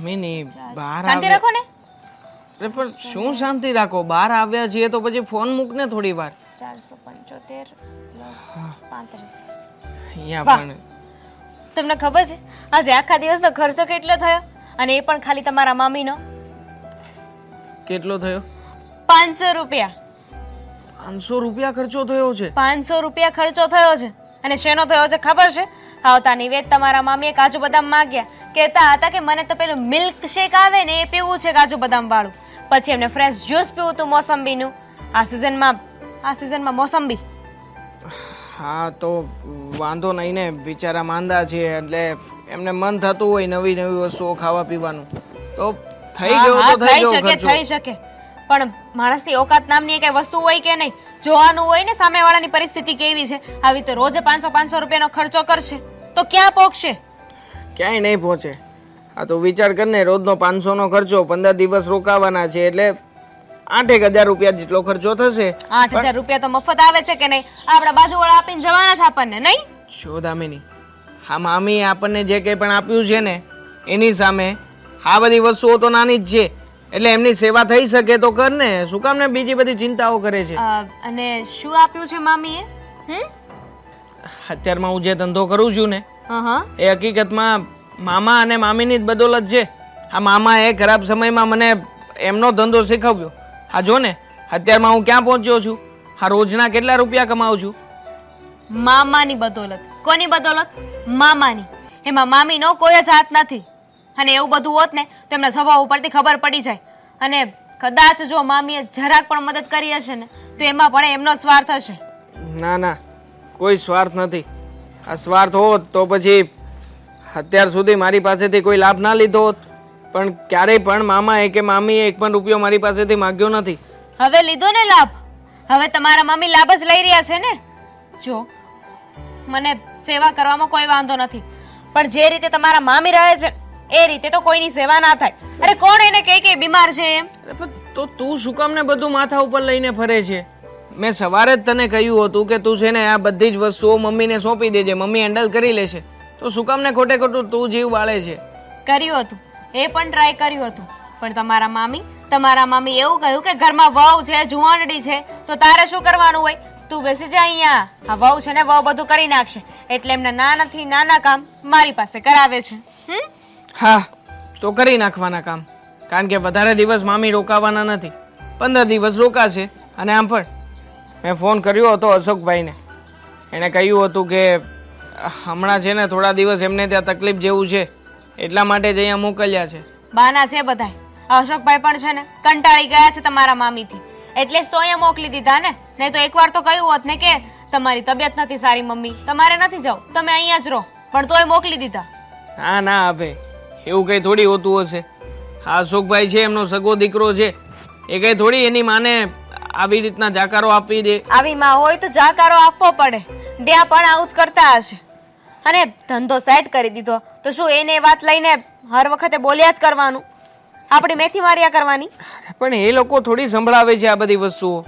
દામિની બહાર શાંતિ રાખો ને? અરે પણ શું શાંતિ રાખો? બહાર આવ્યા છીએ તો પછી ફોન મૂક ને થોડી વાર. ચારસો પંચોતેર પાંત્રીસ. અહીંયા પણ તમને ખબર છે? આજે આખા દિવસનો ખર્ચો કેટલો થયો? અને એ પણ ખાલી તમારા મામીનો. કેટલો થયો? પાંચસો રૂપિયા. પાંચસો રૂપિયા ખર્ચો થયો છે. પાંચસો રૂપિયા ખર્ચો થયો છે. અને શેનો થયો છે ખબર છે? આવતા નિવેદ તમારા મામીએ કાજુ બદામ માગ્યા. કહેતા હતા કે મને તો પેલું મિલ્ક શેક આવે ને એ પીવું છે કાજુ બદામ વાળું. પછી એમને ફ્રેશ જ્યુસ પીવું હતું મોસંબીનું. આ સિઝનમાં આ સિઝનમાં મોસંબી. હા તો વાંધો નહીં ને બિચારા માંદા છે એટલે એમને મન થતું હોય નવી નવી વસ્તુઓ ખાવા પીવાનું. તો થઈ ગયો તો થઈ શકે થઈ શકે. પણ માણસની ઓકાત નામની કઈ વસ્તુ હોય કે નહીં? જોવાનું હોય ને સામેવાળાની પરિસ્થિતિ કેવી છે? આવી તો રોજે પાંચસો પાંચસો રૂપિયાનો ખર્ચો કરશે. તો ક્યાં પહોંચશે ક્યાંય નહીં પહોંચે. આ તો વિચાર કરને રોજનો પાંચસોનો ખર્ચો પંદર દિવસ રોકાવાના છે એટલે આઠેક હજાર રૂપિયા જેટલો ખર્ચો થશે. આઠ હજાર રૂપિયા તો મફત આવે છે કે નહીં? આપણા બાજુવાળા આપીને જવાના છે આપણને નહીં? દામિની? હા મામી આપણને જે કંઈ પણ આપ્યું છે ને એની સામે આ બધી વસ્તુઓ તો નાની જ છે. એટલે એમની સેવા થઈ શકે તો કર ને. શું કામ ને બીજી બધી ચિંતાઓ કરે છે? અને શું આપ્યું છે મામીએ? હમ? અત્યારમાં હું જે ધંધો કરું છું ને હા હા એ હકીકતમાં મામા અને મામીની જ બદોલત છે. આ મામાએ ખરાબ સમયમાં મને એમનો ધંધો શીખવ્યો. આ જો ને અત્યારમાં હું ક્યાં પહોંચ્યો છું? આ રોજના કેટલા રૂપિયા કમાઉં છું? મામાની બદોલત. કોની બદોલત? મામાની. એમાં મામીનો કોઈ જ હાથ નથી. અને એવું બધું હોત ને તો એમના સ્વભાવ ઉપરથી ખબર પડી જાય. અને કદાચ જો મામીએ જરાક પણ મદદ કરી હશે ને તો એમાં પણ એમનો સ્વાર્થ હશે. ના ના. કોઈ સ્વાર્થ નથી. આ સ્વાર્થ હોત તો પછી અત્યાર સુધી મારી પાસેથી કોઈ લાભ ના લીધો હોત. પણ ક્યારેય પણ મામાએ કે મામીએ એક પણ રૂપિયો મારી પાસેથી માગ્યો નથી. હવે લીધો ને લાભ? હવે તમારા મમ્મી લાભ જ લઈ રહ્યા છે ને? જો મને સેવા કરવામાં કોઈ વાંધો નથી. પણ જે રીતે તમારા મામી રહે છે એ રીતે તો કોઈની સેવા ના થાય. અરે કોણ એને કહે કે બીમાર છે એમ? તો તું શું કામ ને બધું માથા ઉપર લઈને ફરે છે? મેં સવારે જ તને કહ્યું હતું કે તું છે ને આ બધી જ વસ્તુઓ મમ્મીને સોંપી દેજે. મમ્મી હેન્ડલ કરી લેશે. તો શું કામ ને ખોટે ખોટું તું જીવ બાળે છે? કર્યું હતું. એ પણ ટ્રાય કર્યું હતું. પણ તમારા મામી તમારા મામી એવું કહ્યું કે ઘરમાં વહુ છે જુવાનડી છે તો તારે શું કરવાનું હોય? તું બેસી જા અહીંયા. આ વહુ છે ને વહુ બધું કરી નાખશે. એટલે એમને નાનાથી નાના કામ મારી પાસે કરાવે છે. હમ? હા તો કરી નાખવાના કામ. કારણ કે વધારે દિવસ મામી રોકાવાના નથી. પંદર દિવસ રોકાશે. અને આમ પણ મેં ફોન કર્યો હતો અશોકભાઈને. એણે કહ્યું હતું કે હમણાં છે ને થોડા દિવસ એમને ત્યાં તકલીફ જેવું છે એટલા માટે જ અહીંયા મોકલ્યા છે. બાના છે બધાય. અશોકભાઈ પણ છે ને કંટાળી ગયા છે તમારા મામીથી. એટલે જ તો અહીંયા મોકલી દીધા ને. નહીં તો એકવાર તો કહ્યું હોત ને કે તમારી તબિયત નથી સારી મમ્મી. તમારે નથી જવું. તમે અહીંયા જ રહો. પણ તોય મોકલી દીધા. ના ના હવે એવું કંઈ થોડી હોતું હશે. આ અશોકભાઈ છે એમનો સગો દીકરો છે. એ કંઈ થોડી એની માને આવી રીતના જાકારો આપી દે. આવી માં હોય તો જાકારો આપવો પડે. ડ્યા પણ આવું જ કરતા હશે. અને ધંધો સેટ કરી દીધો. તો શું એને એ વાત લઈને હર વખતે બોલ્યા જ કરવાનું? આપણી મેથી માર્યા કરવાની? પણ એ લોકો થોડી સંભળાવે છે આ બધી વસ્તુઓ.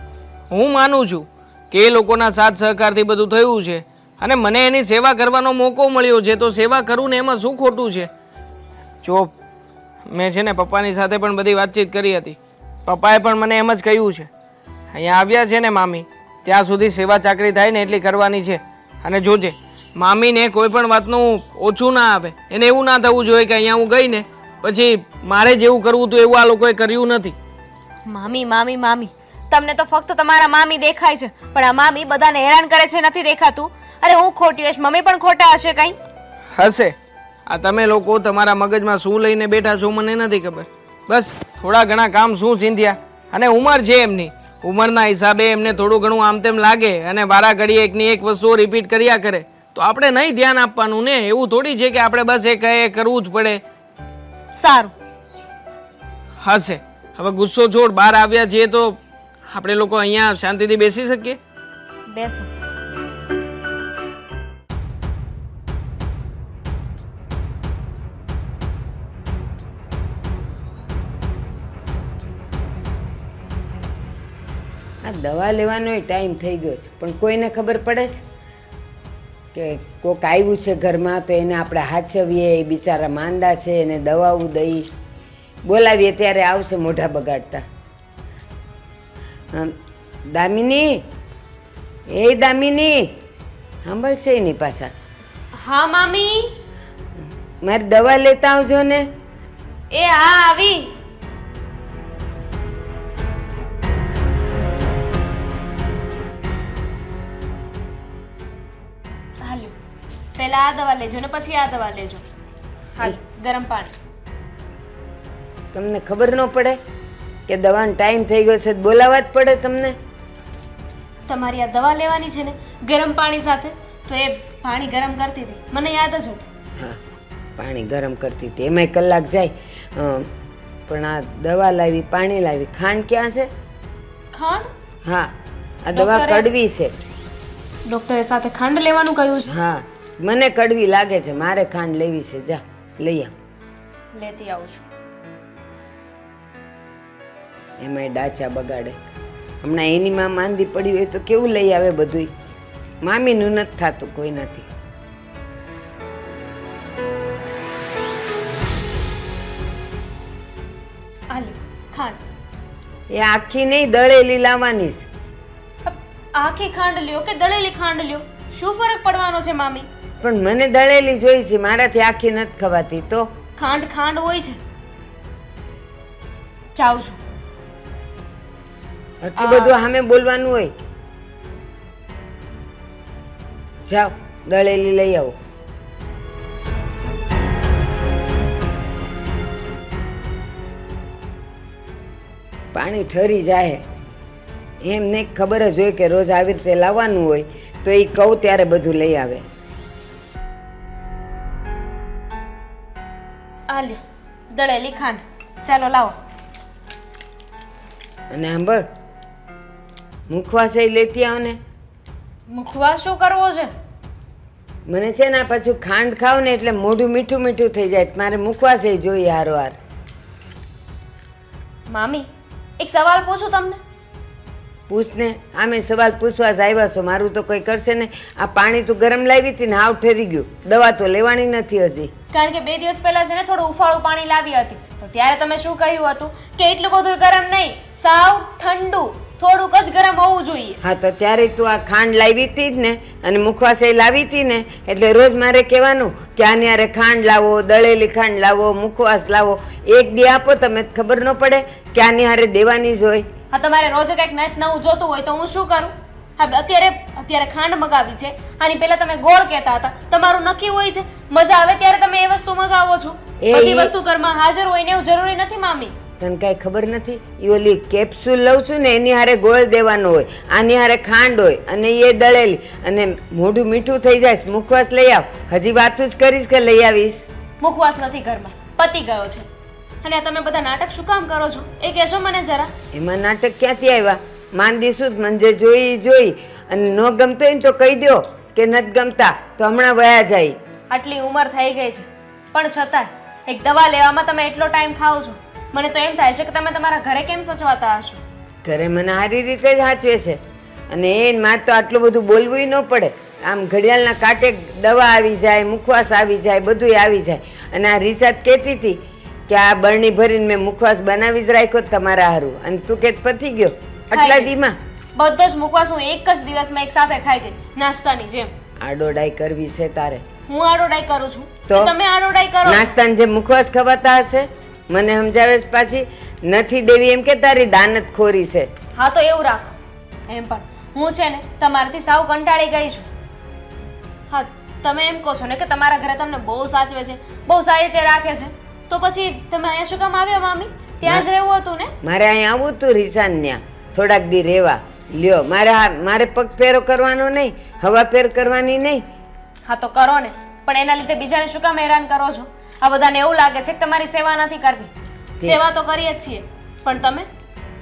હું માનું છું કે એ લોકોના સાથ સહકારથી બધું થયું છે. અને મને એની સેવા કરવાનો મોકો મળ્યો છે. તો સેવા કરું ને એમાં શું ખોટું છે? જો મેં છે ને પપ્પાની સાથે પણ બધી વાતચીત કરી હતી. પપ્પાએ પણ મને એમ જ કહ્યું છે. અહીંયા આવ્યા છે ને મામી. ત્યાં સુધી સેવા ચાકરી થાય ને એટલી કરવાની છે. અને જોજે મામીને કોઈ પણ વાતનું ઓછું ના આવે. એને એવું ના થવું જોઈએ કે અહીંયા હું ગઈ ને પછી મારે જેવું કરવું હતું એવું આ લોકોએ કર્યું નથી. મામી મામી મામી. તમને તો ફક્ત તમારા મામી દેખાય છે પણ આ મામી બધાને હેરાન કરે છે નથી દેખાતું. અરે હું ખોટી હશ મમ્મી પણ ખોટા હશે કઈ? હશે. આ તમે લોકો તમારા મગજમાં શું લઈને બેઠા છો મને નથી ખબર. બસ થોડા ઘણા કામ શું ચીંધ્યા અને ઉંમર છે એમની. ઉંમરના હિસાબે એમને થોડું ઘણું આમ તેમ લાગે અને વારા ઘડીએ એકની એક વસ્તુઓ રિપીટ કર્યા કરે. તો આપણે નહીં ધ્યાન આપવાનું ને એવું થોડી છે કે આપણે બસ એ કહે એ કરવું જ પડે. સારું. હશે. હવે ગુસ્સો છોડ બહાર આવ્યા છીએ તો આપણે લોકો અહીંયા શાંતિથી બેસી શકીએ? બેસો. આ દવા લેવાનો ટાઈમ થઈ ગયો છે. પણ કોઈને ખબર પડે છે? કે કોક આવ્યું છે ઘરમાં તો એને આપણે હાચવીએ એ બિચારા માંદા છે એને દવાઓ દઈ બોલાવીએ ત્યારે આવશે મોઢા બગાડતા. દામિની? એ દામિની? સાંભળશે એની પાછા? હા મામી? મારી દવા લેતા આવજો ને. એ હા આવી. પહેલા આ દવા લેજો ને પછી આ દવા લેજો. હાલ ગરમ પાણી. તમને ખબર ન પડે કે દવાનો ટાઈમ થઈ ગયો છે તો બોલાવવા જ પડે તમને? તમારી આ દવા લેવાની છે ને ગરમ પાણી સાથે તો એ પાણી ગરમ કરતી હતી. મને યાદ જ હતું. હા પાણી ગરમ કરતી હતી. એમાંય કલાક જાય. પણ આ દવા લાવી પાણી લાવી ખાંડ ક્યાં છે? ખાંડ? હા આ દવા કડવી છે. ડોક્ટરે સાથે ખાંડ લેવાનું કહ્યું છે? હા. મને કડવી લાગે છે. મારે ખાંડ લેવી છે. જા લઈ આવ. લેતી આવું છું. એમાંય ડાચા બગાડે. હમણાં એની માં માંદી પડી હોય તો કેવું લઈ આવે બધુંય? મામીનું નથી થતું કોઈ નથી ખાંડ. એ આખી નહીં દળેલી લાવવાની છે. આખી ખાંડ લ્યો કે દળેલી ખાંડ લ્યો? શું ફરક પડવાનો છે મામી? પણ મને દળેલી જોઈ છે મારાથી આખી નથી ખવાતી. તો? ખાંડ ખાંડ હોય છે. જાઉં છું. આટલું બધું સામે બોલવાનું હોય? જાઓ દળેલી લઈ આવો. પાણી ઠરી જાય એમને ખબર જ હોય કે રોજ આવી રીતે લાવવાનું હોય તો એ કહું ત્યારે બધું લઈ આવે. આ દળેલી ખાંડ. ચાલો લાવો. અને સાંભળ મુખવાસ એ લેતી આવ ને. મુખવાસ શું કરવો છે? મને છે ને પાછું ખાંડ ખાવ ને એટલે મોઢું મીઠું મીઠું થઈ જાય. મારે મુખવાસ એ જોઈએ હારોહાર મામી એક સવાલ પૂછું તમને. પૂછને આમે સવાલ પૂછવા જ આવ્યા છો મારું તો કોઈ કરશે ને આ પાણી તું ગરમ લાવી હતી ને હાવ ઠરી ગયું. દવા તો લેવાની નથી હજી. કારણ કે બે દિવસ પહેલા છે ને થોડું ઉફાળું પાણી લાવી હતી. તો ત્યારે તમે શું કહ્યું હતું? કે એટલું બધું ગરમ નહીં સાવ ઠંડુ થોડુંક જ ગરમ હોવું જોઈએ. હા તો ત્યારે તું આ ખાંડ લાવી હતી જ ને અને મુખવાસ એ લાવી હતી ને એટલે રોજ મારે કહેવાનું કે આની હારે ખાંડ લાવો દળેલી ખાંડ લાવો મુખવાસ લાવો. એક દી આપો તમે ખબર ન પડે કે આની હારે દેવાની જ હોય. હા તમારે રોજ કંઈક નત નવું જોતું હોય તો હું શું કરું? હા અત્યારે અત્યારે ખાંડ મગાવી છે. આની પહેલા તમે ગોળ કહેતા હતા. તમારું નક્કી હોય છે. મજા આવે ત્યારે તમે એ વસ્તુ મગાવો છો. બધી વસ્તુ ઘરમાં હાજર હોય ને એવું જરૂરી નથી મામી. તને કાંઈ ખબર નથી? એ ઓલી કેપ્સ્યુલ લઉં છું ને એની હારે ગોળ દેવાનો હોય. આની હારે ખાંડ હોય. અને એ દળેલી. અને મોઢું મીઠું થઈ જાય મુખવાસ લઈ આવ. હજી વાતું જ કરીશ કે લઈ આવીશ? મુખવાસ નથી ઘરમાં. પતી ગયો છે. અને આ તમે બધા નાટક શું કામ કરો છો? એ કહેશો મને જરા. એમાં નાટક ક્યાંથી આવ્યા? માંદી સુદ મંજે જોઈ જોઈ. અને ન ગમતો હોય ને તો કહી દો કે નથી ગમતા. તો હમણાં વયા જાય. આટલી ઉંમર થઈ ગઈ છે. પણ છતાં એક દવા લેવામાં તમે એટલો ટાઈમ ખાઓ છો. મને તો એમ થાય છે કે તમે તમારા ઘરે કેમ સચવાતા હશો? ઘરે મને સારી રીતે જ સાચવે છે. અને એ માર તો આટલું બધું બોલવું ન પડે. આમ ઘડિયાળના કાંટે દવા આવી જાય મુખવાસ આવી જાય બધુંય આવી જાય. અને આ રિસાદ કહેતી હતી કે આ બરણી ભરીને મેં મુખવાસ બનાવી જ રાખ્યો તમારા હારું. અને તું કે પતી ગયો. આટલા. દીમાં બધો જ મુખવાસ હું એક જ દિવસમાં એક સાથે ખાઈ ગઈ. નાસ્તાની જેમ. આડોડાઈ કરવી છે તારે. હું આડોડાઈ કરું છું. તો? તો તમે આડોડાઈ કરો. નાસ્તાની જેમ મુખવાસ ખવાતા હશે? મને સમજાવે છે પાછી? નથી દેવી એમ કે તારી દાનત ખોરી છે. હા તો એવું રાખો. એમ પણ. હું છે ને તમારાથી સાવ કંટાળી ગઈ છું. હા તમે એમ કહો છો ને કે તમારા ઘરે તમને બહુ સાચવે છે. બહુ સારી રીતે રાખે છે. તો પછી તમે અહીંયા શું કામ આવ્યા મામી? ત્યાં જ રહેવું હતું ને? મારે અહીંયા આવવું હતું રીસાન ત્યાં. થોડાક દી રહેવા. લ્યો મારે આ- મારે પગ ફેરો કરવાનો નહીં હવા ફેર કરવાની નહીં. હા તો કરો ને. પણ એના લીધે બીજાને શું કામ હેરાન કરો છો? આ બધાને એવું લાગે છે કે તમારી સેવા નથી કરવી. સેવા તો કરીએ જ છીએ. પણ તમે?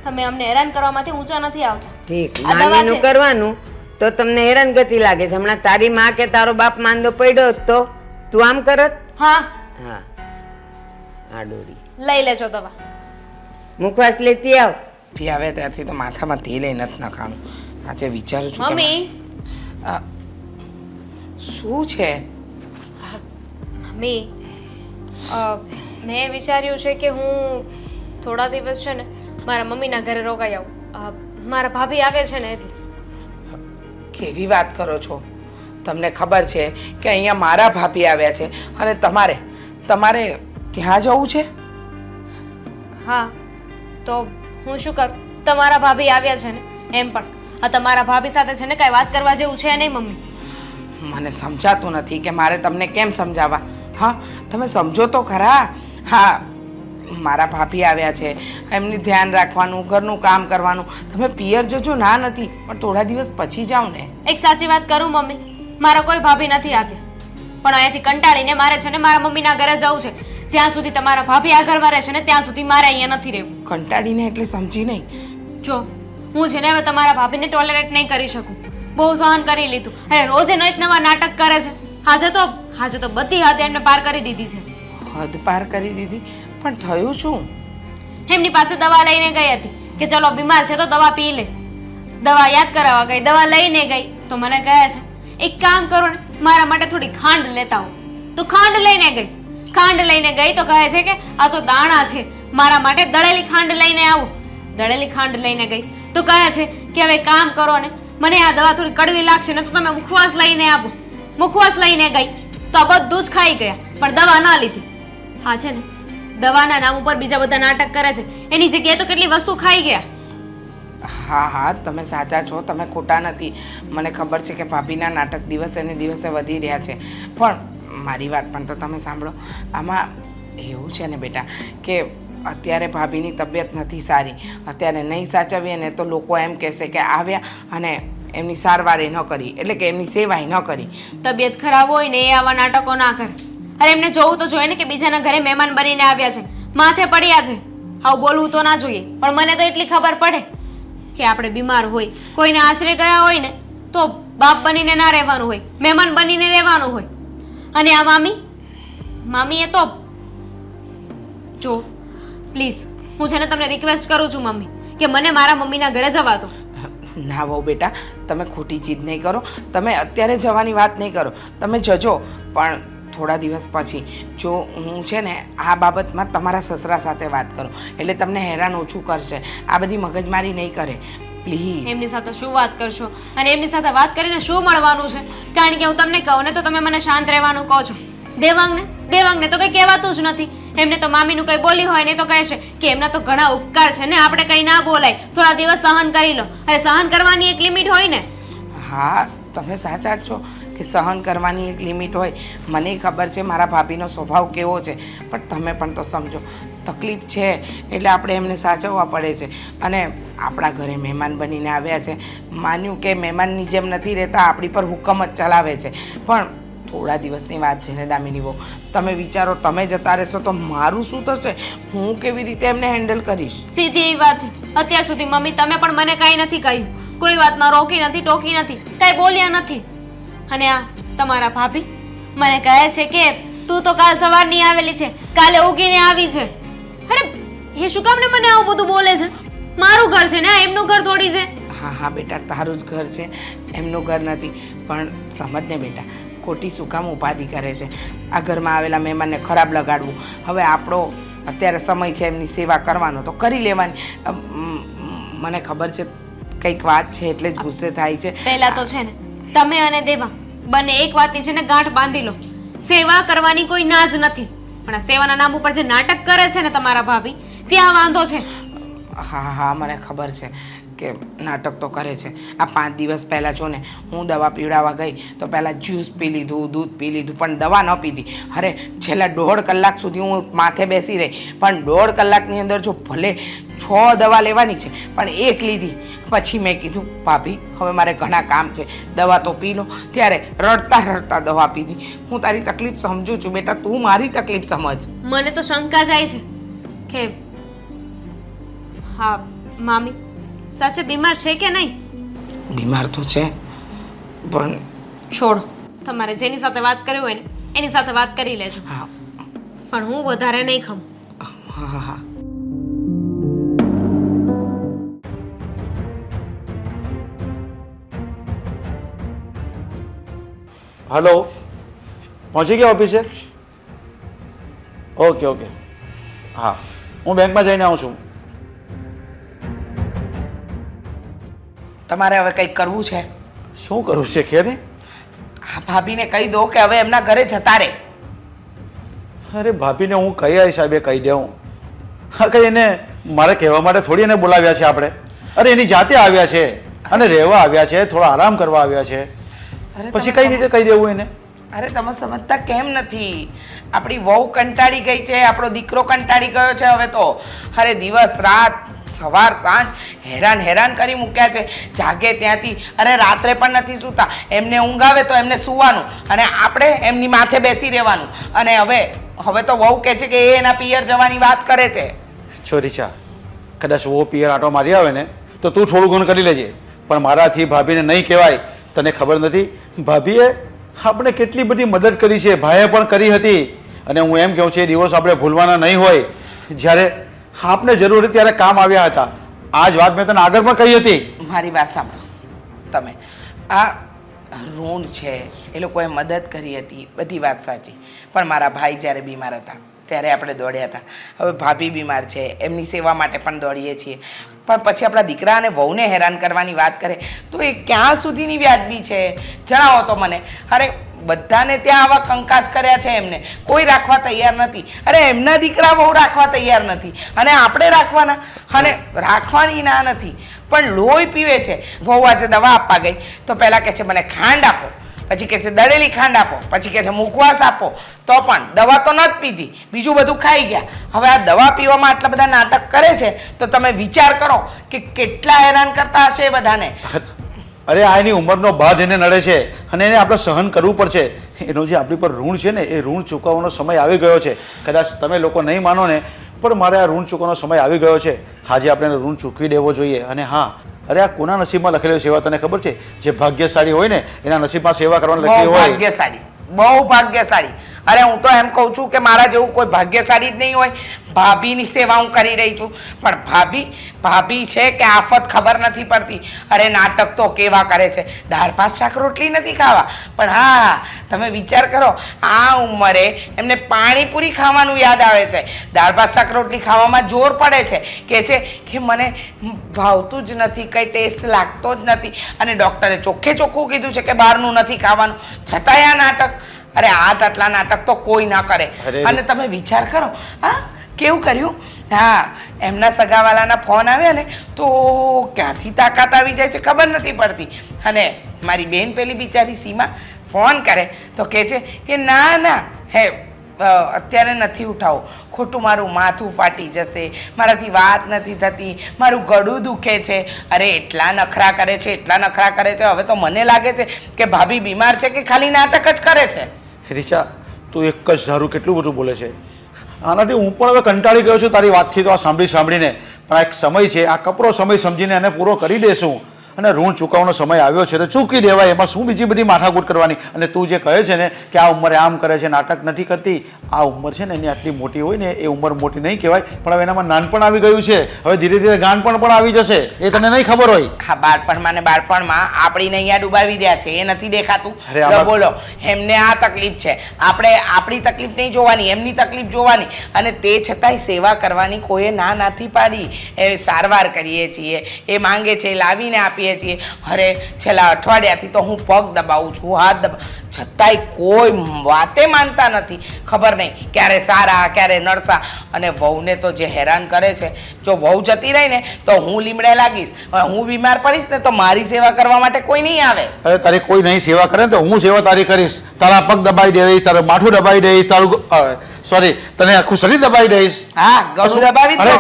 તમે અમને હેરાન કરવામાંથી ઊંચા નથી આવતા. ઠીક. આ દવા મામીનું છે. કરવાનું તો તમને હેરાનગતિ લાગે છે. હમણાં તારી માં કે તારો બાપ માંદો પડ્યો હોત તો? તું આમ કરત? હા. હા. આ ડોરી લઈ લેજો દવા. મુખવાસ લેતી આવ. ફી આવે ત્યારથી તો માથામાં તેલ નથી નખાનું આજે વિચારું છું મમ્મી. શું છે? મમ્મી મેં વિચાર્યું છે કે હું થોડા દિવસ છે ને મારા મમ્મીના ઘરે રોકાઈ આવું. મારા ભાભી આવે છે ને એટલે. કેવી વાત કરો છો? તમને ખબર છે કે અહીંયા મારા ભાભી આવ્યા છે અને તમારે તમારે ત્યાં જવું છે? હા તો હું શું કરું? તમારા ભાભી આવ્યા છે ને એમ પણ. આ તમારા ભાભી સાથે છે ને કાંઈ વાત કરવા જેવું છે નહીં મમ્મી? મને સમજાતું નથી કે મારે તમને કેમ સમજાવવા. હા તમે સમજો તો ખરા. હા મારા ભાભી આવ્યા છે. એમની ધ્યાન રાખવાનું ઘરનું કામ કરવાનું. તમે પિયર જજો ના નથી પણ થોડા દિવસ પછી જાઓ ને. એક સાચી વાત કરું મમ્મી. મારા કોઈ ભાભી નથી આવ્યા. પણ અહીંયાથી કંટાળીને મારે છે ને મારા મમ્મીના ઘરે જવું છે. જ્યાં સુધી તમારા ભાભી આ ઘરમાં રહે છે ને ત્યાં સુધી મારે અહીંયા નથી રહેવું. કંટાળીને એટલે સમજી નહીં? જો હું છે ને હવે તમારા ભાભીને ટોલરેટ નહીં કરી શકું. બહુ સહન કરી લીધું. અને રોજ એનો એક નવા નાટક કરે છે. આજે તો આજે તો બધી હદ એમને પાર કરી દીધી છે. હદ પાર કરી દીધી? પણ થયું શું? એમની પાસે દવા લઈને ગઈ હતી કે ચલો બીમાર છે તો દવા પી લે. દવા યાદ કરાવવા ગઈ દવા લઈને ગઈ. તો મને કહે છે એક કામ કરો ને મારા માટે થોડી ખાંડ લેતા હો તો ખાંડ લઈને ગઈ. ખાંડ લઈને ગઈ તો કહે છે કે આ તો દાણા છે, મારા માટે દળેલી ખાંડ લઈને આવો. દળેલી ખાંડ લઈને ગઈ તો કહે છે કે હવે કામ કરો ને, મને આ દવા થોડી કડવી લાગશે ને તો તમે મુખવાસ લઈને આવો. મુખવાસ લઈને ગઈ તો આ બધું જ ખાઈ ગયા, પણ દવા ના લીધી. હા છે ને, દવાના નામ ઉપર બીજા બધા નાટક કરે છે, એની જગ્યાએ તો કેટલી વસ્તુ ખાઈ ગયા. હા હા, તમે સાચા છો, તમે ખોટા નથી. મને ખબર છે કે ભાભીના નાટક દિવસે ને દિવસે વધી રહ્યા છે. પણ મારી વાત પણ તો તમે સાંભળો. આમાં એવું છે ને બેટા કે અત્યારે ભાભીની તબિયત નથી સારી. અત્યારે નહીં સાચવીએ ને તો લોકો એમ કહેશે કે આવ્યા અને એમની સારવાર એ ન કરી. એટલે કે એમની સેવાય ન કરી. તબિયત ખરાબ હોય ને એ આવા નાટકો ના કરે. અરે એમને જોવું તો જોઈએ ને કે બીજાના ઘરે મહેમાન બનીને આવ્યા છે. માથે પડ્યા છે. આવું બોલવું તો ના જોઈએ. પણ મને તો એટલી ખબર પડે કે આપણે બીમાર હોય. કોઈને આશરે ગયા હોય ને તો બાપ બનીને ના રહેવાનું હોય. મહેમાન બનીને રહેવાનું હોય. અને આ મામી? મામી એ તો જો પ્લીઝ હું છે ને તમને રિક્વેસ્ટ કરું છું મમ્મી કે મને મારા મમ્મીના ઘરે જવા દો. ના બહુ બેટા, તમે ખોટી ચીજ નહીં કરો. તમે અત્યારે જવાની વાત નહીં કરો. તમે જજો, પણ થોડા દિવસ પછી. જો હું છે ને આ બાબતમાં તમારા સસરા સાથે વાત કરું, એટલે તમને હેરાન ઓછું કરશે. આ બધી મગજમારી નહીં કરે. પ્લીઝ એમની સાથે શું વાત કરશો? અને એમની સાથે વાત કરીને શું મળવાનું છે? કારણ કે હું તમને કહું ને તો તમે મને શાંત રહેવાનું કહો છો. દેવાંગને? દેવાંગને તો કંઈ કહેવાતું જ નથી. એમને તો મામીનું કંઈ બોલી હોય ને તો કહેશે કે એમના તો ઘણા ઉપકાર છે ને આપણે કંઈ ના બોલાય. થોડા દિવસ સહન કરી લો. અરે સહન કરવાની એક લિમિટ હોય ને? હા તમે સાચા જ છો કે સહન કરવાની એક લિમિટ હોય. મને ખબર છે મારા ભાભીનો સ્વભાવ કેવો છે. પણ તમે પણ તો સમજો. તકલીફ છે એટલે આપણે એમને સાચવવા પડે છે. અને આપણા ઘરે મહેમાન બનીને આવ્યા છે. માન્યું કે મહેમાનની જેમ નથી રહેતા, આપણી પર હુકમ જ ચલાવે છે. પણ થોડા દિવસની વાત છે ને દામિની બહુ. તમે વિચારો, તમે જતા રહેશો તો મારું શું થશે? હું કેવી રીતે એમને હેન્ડલ કરીશ? સીધી એવી વાત છે. અત્યાર સુધી મમ્મી, તમે પણ મને કાંઈ નથી કહ્યું. કોઈ વાતમાં રોકી નથી, ટોકી નથી, કાંઈ બોલ્યા નથી. અને આ તમારા ભાભી મને કહે છે કે તું તો કાલ સવારની આવેલી છે, કાલે ઉગીને આવી છે. અરે એ શું કામ ને મને આવું બધું બોલે છે? મારું ઘર છે ને એમનું ઘર થોડી છે? હા હા બેટા તારું જ ઘર છે. એમનું ઘર નથી પણ સમજ ને બેટા ખોટી શું કામ ઉપાધિ કરે છે? આ ઘરમાં આવેલા મહેમાનને ખરાબ લગાડવું. હવે આપણો અત્યારે સમય છે એમની સેવા કરવાનો તો કરી લેવાની. મને ખબર છે કંઈક વાત છે એટલે જ ગુસ્સે થાય છે. પહેલા તો છે ને તમે અને દેવા બંને એક વાતની છે ને ગાંઠ બાંધી લો. સેવા કરવાની કોઈ ના જ નથી. પણ સેવાના નામ ઉપર જે નાટક કરે છે ને તમારા ભાભી ત્યાં વાંધો છે. હા હા મને ખબર છે કે નાટક તો કરે છે. આ પાંચ દિવસ પહેલાં જો ને, હું દવા પીવડાવવા ગઈ તો પહેલાં જ્યુસ પી લીધું, દૂધ પી લીધું, પણ દવા ન પીધી. અરે, છેલ્લા દોઢ કલાક સુધી હું માથે બેસી રહી. પણ દોઢ કલાકની અંદર જો ભલે છ દવા લેવાની છે, પણ એક લીધી. પછી મેં કીધું, ભાભી, હવે મારે ઘણા કામ છે. દવા તો પી લો. ત્યારે રડતા રડતા દવા પીધી. હું તારી તકલીફ સમજુ છું બેટા, તું મારી તકલીફ સમજ. મને તો શંકા જાય છે કે હા મામી. સાચે બીમાર છે કે નહીં? બીમાર તો છે પણ છોડ. તમારે જેની સાથે વાત કરવી હોય ને એની સાથે વાત કરી લેજો. હા. પણ હું વધારે નહીં ખમ. હા હા હા. હલો. પહોંચી ગયા ઓફિસે? Okay okay. હા. હું બેંકમાં જઈને આવું છું. તમારે હવે કંઈક કરવું છે? શું કરું છે ખેરી આ ભાભીને કહી દો કે હવે એમના ઘરે જતા રહે. અરે ભાભીને હું કયા હિસાબે કહી દઉં હા. કઈ એને મારે કહેવા માટે થોડી એને બોલાવ્યા છે આપણે. અરે એની જાતે આવ્યા છે અને રહેવા આવ્યા છે થોડો આરામ કરવા આવ્યા છે. પછી કઈ રીતે કહી દેવું એને? અરે તમે સમજતા કેમ નથી? આપણી વહુ કંટાળી ગઈ છે આપણો દીકરો કંટાળી ગયો છે હવે તો. અરે દિવસ રાત સવાર સાંજ હેરાન હેરાન કરી મૂક્યા છે. જાગે ત્યાંથી. અને રાત્રે પણ નથી સૂતા. એમને ઊંઘ આવે તો એમને સૂવાનું. અને આપણે એમની માથે બેસી રહેવાનું. અને હવે હવે તો વહુ કહે છે કે એ એના પિયર જવાની વાત કરે છે. છોરીચા કદાચ વો પિયર આંટો મારી આવે ને, તો તું થોડું ઘણું કરી લેજે. પણ મારાથી ભાભીને નહીં કહેવાય. તને ખબર નથી, ભાભીએ આપણે કેટલી બધી મદદ કરી છે. ભાઈએ પણ કરી હતી. અને હું એમ કહું છું, એ દિવસ આપણે ભૂલવાના નહીં હોય. જ્યારે આપને જરૂર હતી ત્યારે કામ આવ્યા હતા. આ જ વાત મેં તને આગળ પણ કહી હતી. મારી વાત સાંભળો. તમે. આ ઋણ છે, એ લોકોએ મદદ કરી હતી, બધી વાત સાચી. પણ મારા ભાઈ જ્યારે બીમાર હતા, ત્યારે આપણે દોડ્યા હતા. હવે ભાભી બીમાર છે, એમની સેવા માટે પણ દોડીએ છીએ. પણ પછી આપણા દીકરા અને વહુને હેરાન કરવાની વાત કરે, તો એ ક્યાં સુધીની વ્યાજબી છે? જણાવો તો મને. અરે, બધાને ત્યાં આવા કંકાસ કર્યા છે એમને. કોઈ રાખવા તૈયાર નથી. અરે, એમના દીકરા બહુ રાખવા તૈયાર નથી. અને આપણે રાખવાના. અને રાખવાની ના નથી. પણ લોહી પીવે છે. વહુ આજે દવા આપવા ગઈ. તો પહેલાં કહે છે, મને ખાંડ આપો. પછી કહે છે, દળેલી ખાંડ આપો, પછી કહે છે, મુખવાસ આપો. તો પણ દવા તો નથી પીધી, બીજું બધું ખાઈ ગયા. હવે આ દવા પીવામાં આટલા બધા નાટક કરે છે, તો તમે વિચાર કરો કે કેટલા હેરાન કરતા હશે એ બધાને. અરે, આ એની ઉંમરનો બાદ એને નડે છે અને એને આપણે સહન કરવું પડશે એનો જે આપણી પર ઋણ છે ને, એ ઋણ ચૂકવવાનો સમય આવી ગયો છે. કદાચ તમે લોકો નહીં માનો ને, પણ મારે આ ઋણ ચૂકવવાનો સમય આવી ગયો છે. આજે આપણે ઋણ ચૂકવી દેવો જોઈએ અને હા અરે આ કોના નસીબમાં લખેલી સેવા તને ખબર છે? જે ભાગ્યશાળી હોય ને એના નસીબમાં સેવા કરવાની લખેલી હોય. ભાગ્યશાળી બહુ ભાગ્યશાળી. અરે હું તો એમ કહું છું કે મારા જેવું કોઈ ભાગ્યશાળી જ નહીં હોય. ભાભીની સેવા હું કરી રહી છું. પણ ભાભી ભાભી છે કે આફત ખબર નથી પડતી. અરે નાટક તો કેવા કરે છે? દાળ, ભાત, શાક, રોટલી નથી ખાવા. પણ હા તમે વિચાર કરો, આ ઉંમરે એમને પાણીપુરી ખાવાનું યાદ આવે છે. દાળ, ભાત, શાક, રોટલી ખાવામાં જોર પડે છે. કે છે કે મને ભાવતું જ નથી, કંઈ ટેસ્ટ લાગતો જ નથી. અને ડૉક્ટરે ચોખ્ખે ચોખ્ખું કીધું છે કે બહારનું નથી ખાવાનું. છતાંય આ નાટક અરે આટ આટલા નાટક તો કોઈ ના કરે. અને તમે વિચાર કરો હા કેવું કર્યું? હા એમના સગાવાલાના ફોન આવ્યા ને તો ક્યાંથી તાકાત આવી જાય છે ખબર નથી પડતી. અને મારી બેન પેલી બિચારી સીમા ફોન કરે તો કહે છે કે ના ના હે અત્યારે નથી ઉઠાવો. ખોટું મારું માથું ફાટી જશે મારાથી વાત નથી થતી મારું ગળું દુખે છે. અરે એટલા નખરા કરે છે એટલા નખરા કરે છે. હવે તો મને લાગે છે કે ભાભી બીમાર છે કે ખાલી નાટક જ કરે છે? રીચા, તું એક જ ઝારું કેટલું બધું બોલે છે? આનાથી હું પણ હવે કંટાળી ગયો છું તારી વાતથી તો આ સાંભળી સાંભળીને. પણ આ એક સમય છે, આ કપરો સમય સમજીને એને પૂરો કરી દેશું. અને ઋણ ચૂકવવાનો સમય આવ્યો છે તો ચૂકી દેવાય. એમાં શું બીજી બધી માથાકૂટ કરવાની? અને તું જે કહે છે ને કે આ ઉંમરે આમ કરે છે નાટક નથી કરતી આ ઉંમર છે ને એની આટલી મોટી હોય ને એ ઉંમર મોટી નહીં કહેવાય પણ હવે એનામાં નાનપણ આવી ગયું છે. હવે ધીરે ધીરે ગાનપણ પણ આવી જશે. એ તને નહીં ખબર હોય? હા બાળપણમાં ને બાળપણમાં આપણીને અહીંયા ડુબાવી દે છે એ નથી દેખાતું. બોલો એમને આ તકલીફ છે. આપણે આપણી તકલીફ નહીં જોવાની એમની તકલીફ જોવાની. અને તે છતાંય સેવા કરવાની કોઈએ ના નથી પાડી. એ સારવાર કરીએ છીએ એ માંગે છે લાવીને આપીએ છીએ. અરે છેલ્લા અઠવાડિયાથી તો હું પગ દબાવું છું હાથ દબા. છતાંય કોઈ વાતે માનતા નથી. ખબર નહીં ક્યારે સારા ક્યારે નરસા. અને વહુને તો જે હેરાન કરે છે જો વહુ જતી રહી ને તો હું લીમડે લાગીશ. હું બીમાર પડીશ ને તો મારી સેવા કરવા માટે કોઈ નહીં આવે. અરે તારી કોઈ નહીં સેવા કરે તો હું સેવા તારી કરીશ. તારા પગ દબાઈ દઈશ તારું માથું દબાઈ દઈશ તારું સોરી તને આખું શરીર દબાઈ દઈશ. હા ગળું દબાવી દે.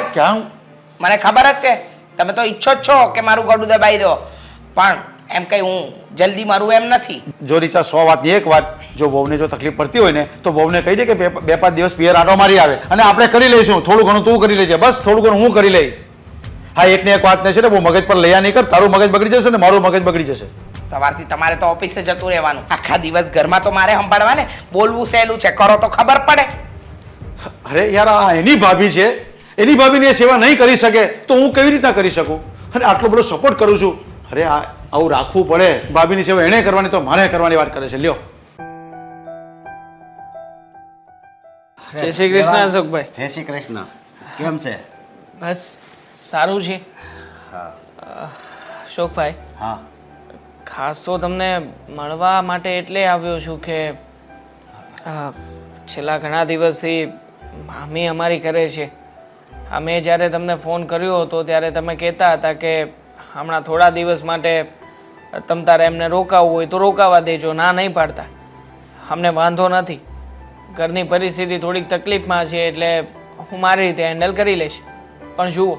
મને ખબર જ છે. તમે તો ઈચ્છો જ છો કે મારું ગળું દબાઈ દો. પણ એમ કઈ હું જલ્દી મારું એમ નથી. જો રીચા સો વાતની એક વાત જો વહુને જો તકલીફ પડતી હોય ને તો વહુને કહી દે કે બે પાંચ દિવસ પિયર આટો મારી આવે. અને આપણે કરી લઈશું. થોડું ઘણું તું કરી લેજે. બસ થોડું ઘણું હું કરી લઈ હા એકને એક વાત ને છે ને બહુ મગજ પર લયા નહીં કર. તારું મગજ બગડી જશે ને મારું મગજ બગડી જશે. સવારથી તમારે તો ઓફિસે જતું રહેવાનું. આખા દિવસ ઘરમાં તો મારે સંભાળવા ને બોલવું સહેલું છે. કરો તો ખબર પડે. અરે યાર આ એની ભાભી છે. એની ભાભીની એ સેવા નહીં કરી શકે તો હું કેવી રીતના કરી શકું? અને આટલો બધો સપોર્ટ કરું છું. અરે આ આવું રાખવું પડે. ભાભીની સેવા એણે કરવાની તો મારે કરવાની વાત કરે છે. લ્યો. જય શ્રી કૃષ્ણ અશોકભાઈ. જય શ્રી કૃષ્ણ. કેમ છે? બસ સારું છે. અશોકભાઈ હા. ખાસ તો તમને મળવા માટે એટલે આવ્યો છું કે છેલ્લા ઘણા દિવસથી મામી અમારી કરે છે. આ મેં જ્યારે તમને ફોન કર્યો હતો ત્યારે તમે કહેતા હતા કે હમણાં થોડા દિવસ માટે તમ તારે એમને રોકાવવું હોય તો રોકાવા દેજો, ના નહીં પાડતા. અમને વાંધો નથી. ઘરની પરિસ્થિતિ થોડીક તકલીફમાં છે એટલે હું મારી રીતે હેન્ડલ કરી લઈશ. પણ જુઓ,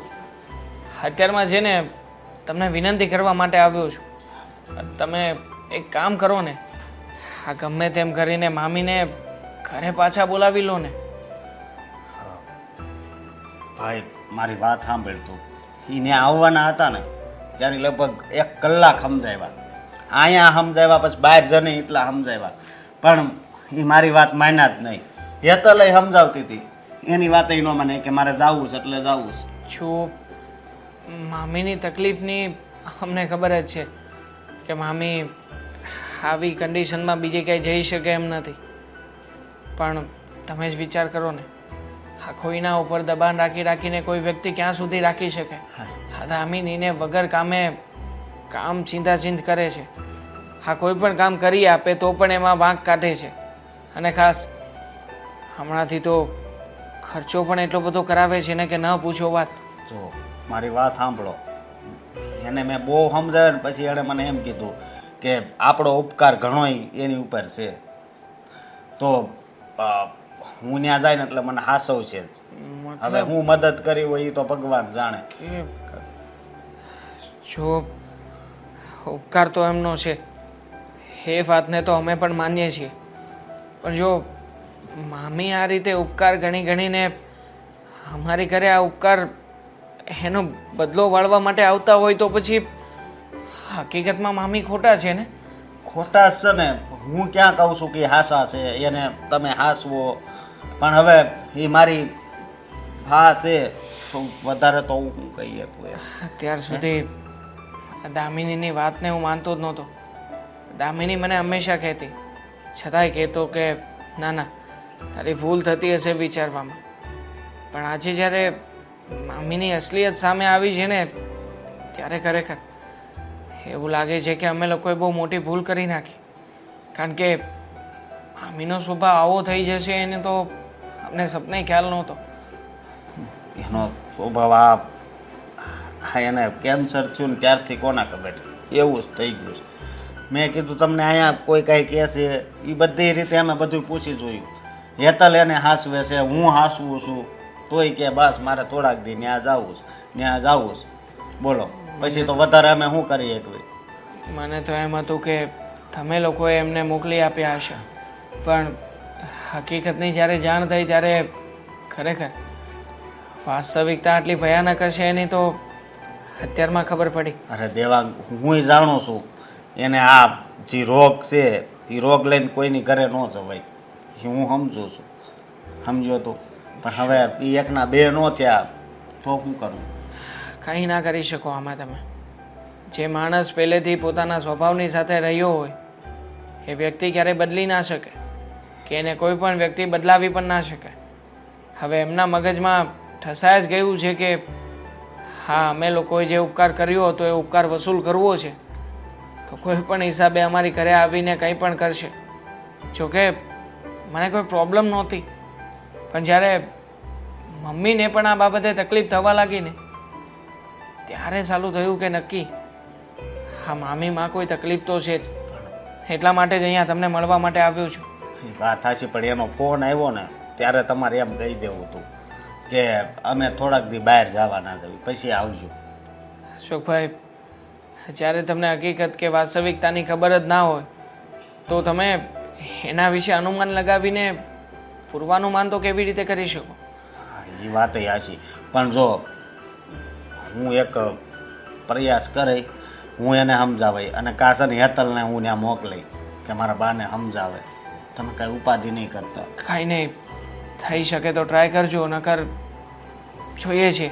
અત્યારમાં છે ને તમને વિનંતી કરવા માટે આવ્યો છું. તમે એક કામ કરો ને, આ ગમે તેમ કરીને મામીને ઘરે પાછા બોલાવી લો ને. ભાઈ, મારી વાત સાંભળતો એને આવવાના હતા ને, ત્યારે લગભગ એક કલાક સમજાવ્યા. અહીંયા સમજાવ્યા પછી બહાર જને એટલા સમજાવ્યા. પણ એ મારી વાત માન્યા જ નહીં. એ તો લઈ સમજાવતી હતી. એની વાત ન મને કે મારે જવું છે એટલે જવું છે. છું મામીની તકલીફની અમને ખબર જ છે કે મામી આવી કન્ડિશનમાં બીજે ક્યાંય જઈ શકે એમ નથી. પણ તમે જ વિચાર કરો ને આ કોઈના ઉપર દબાણ રાખી રાખીને કોઈ વ્યક્તિ ક્યાં સુધી રાખી શકે? આ દામિનીને વગર કામે કામ ચિંતાચિંત કરે છે. હા કોઈ પણ કામ કરી આપે તો પણ એમાં વાંક કાઢે છે. અને ખાસ હમણાંથી તો ખર્ચો પણ એટલો બધો કરાવે છે ને કે ન પૂછો વાત. જો મારી વાત સાંભળો. એને મેં બહુ સમજાવ્યો પછી એણે મને એમ કીધું કે આપણો ઉપકાર ઘણો એની ઉપર છે. તો હું ત્યાં જાય ને એટલે મને હાસવ છે જ. હવે હું મદદ કરી હોય એ તો ભગવાન જાણે. જો ઉપકાર તો એમનો છે. એ વાતને તો અમે પણ માનીએ છીએ. પણ જો મામી આ રીતે ઉપકાર ગણી ગણીને અમારી ઘરે આ ઉપકાર એનો બદલો વાળવા માટે આવતા હોય તો પછી હકીકતમાં મામી ખોટા છે ને? ખોટા છે ને. હું ક્યાં કહું છું કે હાસા છે, એને તમે હાસવો. પણ હવે એ મારી હા છે, તો વધારે તો હું કહી શકું અત્યાર સુધી દામિનીની વાતને હું માનતો જ નહોતો. દામિની મને હંમેશા કહેતી, છતાંય કહેતો કે, ના ના, તારી ભૂલ થતી હશે વિચારવામાં. પણ આજે જ્યારે મામીની અસલિયત સામે આવી છે ને, ત્યારે ખરેખર એવું લાગે છે કે અમે લોકોએ બહુ મોટી ભૂલ કરી નાખી. કારણ કે મામીનો સ્વભાવ આવો થઈ જશે એને તો અમને સપને ખ્યાલ નહોતો. એનો સ્વભાવ આ એને કેન્સર થયું ને ત્યારથી કોના ખબર? એવું જ થઈ ગયું છે. મેં કીધું તમને અહીંયા કોઈ કાંઈ કહે છે એ બધી રીતે અમે બધું પૂછી જોયું. હેતલ એને હાસવે છે હું હાસવું છું તોય કે બસ મારે થોડાક દી ત્યાં જવું છે ત્યાં જવું છે. બોલો પછી તો વધારે અમે શું કરીએ એકવી મને તો એમ હતું કે તમે લોકોએ એમને મોકલી આપ્યા હશે. પણ હકીકતની જ્યારે જાણ થઈ ત્યારે ખરેખર વાસ્તવિકતા આટલી ભયાનક હશે એની તો અત્યારમાં ખબર પડી. અરે દેવાંગ હું જાણું છું. એને આ જે રોગ છે એ રોગ લઈને કોઈની ઘરે ન જવાય. એ હું સમજુ છું. સમજ્યો તો? પણ હવે એ એકના બે ન થયા તો શું કરું? કંઈ ના કરી શકો આમાં તમે. જે માણસ પહેલેથી પોતાના સ્વભાવની સાથે રહ્યો હોય એ વ્યક્તિ ક્યારેય બદલી ના શકે, કે એને કોઈ પણ વ્યક્તિ બદલાવી પણ ના શકે. હવે એમના મગજમાં ઠસાય જ ગયું છે કે, હા, અમે લોકોએ જે ઉપકાર કર્યો હતો, એ ઉપકાર વસૂલ કરવો છે. તો કોઈ પણ હિસાબે અમારી ઘરે આવીને કંઈ પણ કરશે. જોકે, મને કોઈ પ્રોબ્લેમ નહોતી. પણ જ્યારે મમ્મીને પણ આ બાબતે તકલીફ થવા લાગી ને, ત્યારે ચાલુ થયું કે નક્કી, હા મામીમાં કોઈ તકલીફ તો છે જ. એટલા માટે જ અહીંયા તમને મળવા માટે આવ્યો છું. એ વાત સાચી પણ એનો ફોન આવ્યો ને ત્યારે તમારે એમ કહી દેવું હતું કે અમે થોડાક દી બહાર જવાના છે પછી આવજો. અશોકભાઈ જ્યારે તમને હકીકત કે વાસ્તવિકતાની ખબર જ ના હોય તો તમે એના વિશે અનુમાન લગાવીને પૂર્વાનુમાન તો કેવી રીતે કરી શકો? હા એ વાત સાચી. પણ જો હું એક પ્રયાસ કરી હું એને સમજાવાય અને કાસન હેતલને હું ત્યાં મોકલી કે મારા બાને સમજાવે. તમે કાંઈ ઉપાધિ નહીં કરતા. કાંઈ નહીં. થઈ શકે તો ટ્રાય કરજો નકર જોઈએ છીએ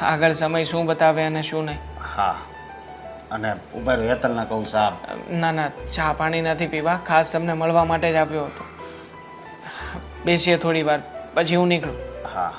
આગળ સમય શું બતાવે અને શું નહીં. હા. અને ઉપર હેતલને કહું સાહેબ. ના ના ચા પાણી નથી પીવા. ખાસ તમને મળવા માટે જ આવ્યો હતો. બેસીએ થોડી વાર પછી હું નીકળું. હા.